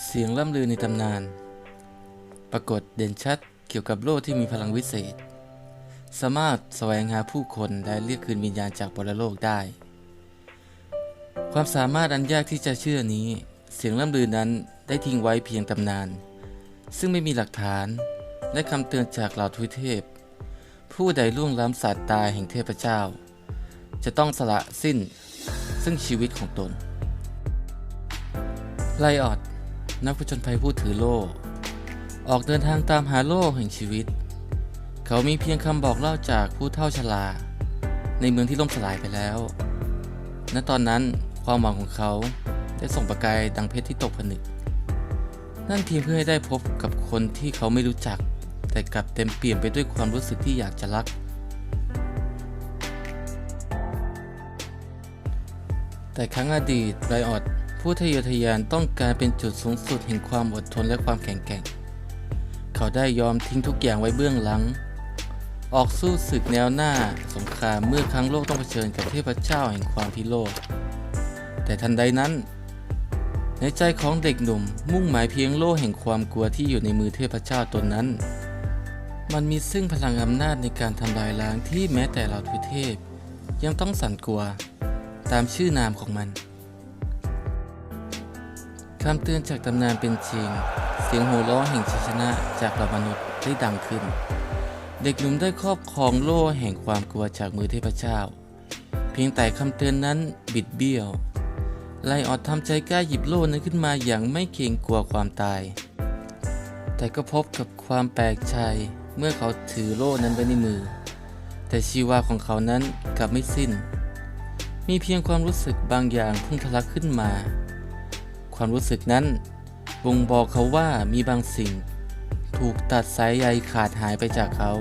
เสียงล่ำลือในตำนาน ปรากฏเด่นชัดเกี่ยวกับโลกที่มีพลังวิเศษ สามารถแสวงหาผู้คนและเรียกคืนวิญญาณจากปรโลกได้ ความสามารถอันยากที่จะเชื่อนี้ เสียงล่ำลือนั้นได้ทิ้งไว้เพียงตำนาน ซึ่งไม่มีหลักฐานและคำเตือนจากเหล่าทวิเทพ ผู้ใดล่วงล้ำศาสตร์ตายแห่งเทพเจ้า จะต้องสละสิ้นซึ่งชีวิตของตนไลออด นักผจญภัยผู้ถือโล่ ออกเดินทางตามหาโล่แห่งชีวิต เขามีเพียงคำบอกเล่าจากผู้เฒ่าชราในเมืองที่ล่มสลายไปแล้ว ณ ตอนนั้นความหวังของเขาได้ส่งประกายดังเพชรที่ตกผนึก นั่นเพียงเพื่อให้ได้พบกับคนที่เขาไม่รู้จัก แต่กลับเต็มเปี่ยมไปด้วยความรู้สึกที่อยากจะรัก แต่ครั้งอดีตไรออด ผู้ทะเยอทะยานต้องการเป็นจุดสูงสุดแห่งความอดทนและความแข็งแกร่ง เขาได้ยอมทิ้งทุกอย่างไว้เบื้องหลัง ออกสู้ศึกแนวหน้าสงครามเมื่อครั้งโลกต้องเผชิญกับเทพเจ้าแห่งความพิโรธแต่ทันใดนั้น ในใจของเด็กหนุ่มมุ่งหมายเพียงโล่แห่งความกลัวที่อยู่ในมือเทพเจ้าตนนั้น มันมีซึ่งพลังอำนาจในการทำลายล้างที่แม้แต่เราทุเทพ ยังต้องสั่นกลัว ตามชื่อนามของมัน คำเตือนจากตำนานเป็นจริง เสียงโห่ร้องแห่งชัยชนะจากเหล่ามนุษย์ได้ดังขึ้น เด็กหนุ่มได้ครอบครองโล่แห่งความกลัวจากมือเทพเจ้า เพียงแต่คำเตือนนั้นบิดเบี้ยว ไลออดทำใจกล้าหยิบโล่นั้นขึ้นมาอย่างไม่เกรงกลัวความตาย แต่ก็พบกับความแปลกใจเมื่อเขาถือโล่นั้นไว้ในมือ แต่ชีวาของเขานั้นกลับไม่สิ้น มีเพียงความรู้สึกบางอย่างพุ่งทะลักขึ้นมา ความรู้สึกนั้นบ่งบอกเขาว่ามีบางสิ่ง ถูกตัดสายใยขาดหายไปจากเขา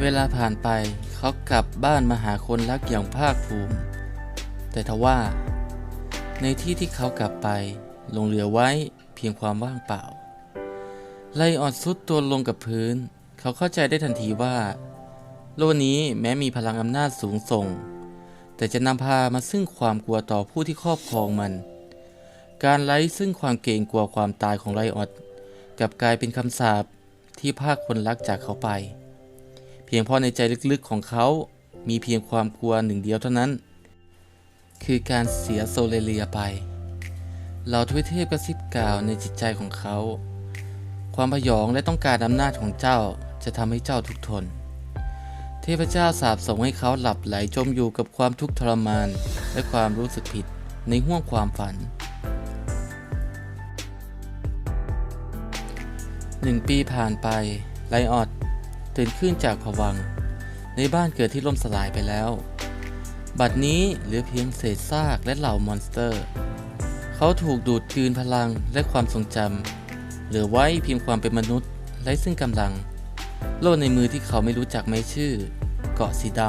เวลาผ่านไปเขากลับบ้านมาหาคนรักอย่างภาคภูมิ แต่ทว่า ในที่ที่เขากลับไปลงเหลือไว้เพียงความว่างเปล่าไลออดซุดตัวลงกับพื้น เขาเข้าใจได้ทันทีว่า โลกนี้แม้มีพลังอำนาจสูงส่ง แต่จะนำพามาซึ่งความกลัวต่อผู้ที่ครอบครองมัน การไร้ซึ่งความเกรงกลัวความตายของไลออดกลับกลายเป็นคำสาปที่ภาคคนรักจากเขาไป เพียงเพราะในใจลึกๆของเขามีเพียงความกลัวหนึ่งเดียวเท่านั้น คือการเสียโซเลเลียไปเหล่าทวิเทพกระซิบกล่าวในจิตใจของเขา ความพยองและต้องการอำนาจของเจ้าจะทำให้เจ้าทุกทน เทพเจ้าสาบส่งให้เขาหลับไหลจมอยู่กับความทุกข์ทรมาน และความรู้สึกผิดในห้วงความฝันหนึ่งปีผ่านไปไลออดตื่นขึ้นจากผวัง ในบ้านเกิดที่ล่มสลายไปแล้ว บัดนี้เหลือเพียงเศษซากและเหล่ามอนสเตอร์ เขาถูกดูดกลืนพลังและความทรงจำเหลือไว้เพียงความเป็นมนุษย์ไร้ซึ่งกำลัง โล่ในมือที่เขาไม่รู้จักไม่ชื่อ เกาะสีด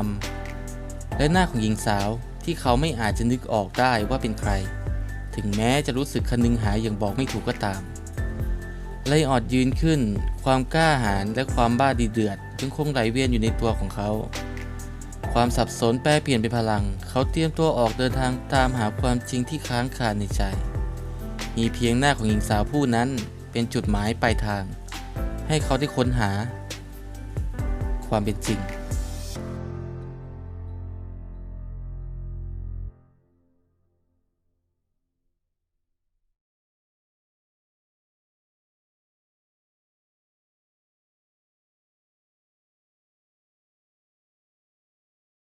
ำและหน้าของหญิงสาวที่เขาไม่อาจจะนึกออกได้ว่าเป็นใคร ถึงแม้จะรู้สึกคนึงหายอย่างบอกไม่ถูกก็ตามไลออดยืนขึ้น ความกล้าหาญและความบ้าดีเดือดยังคงไหลเวียนอยู่ในตัวของเขา ความสับสนแปรเปลี่ยนเป็นพลัง เขาเตรียมตัวออกเดินทางตามหาความจริงที่ค้างคาในใจ มีเพียงหน้าของหญิงสาวผู้นั้นเป็นจุดหมายปลายทาง ให้เขาได้ค้นหา ความเป็นจริง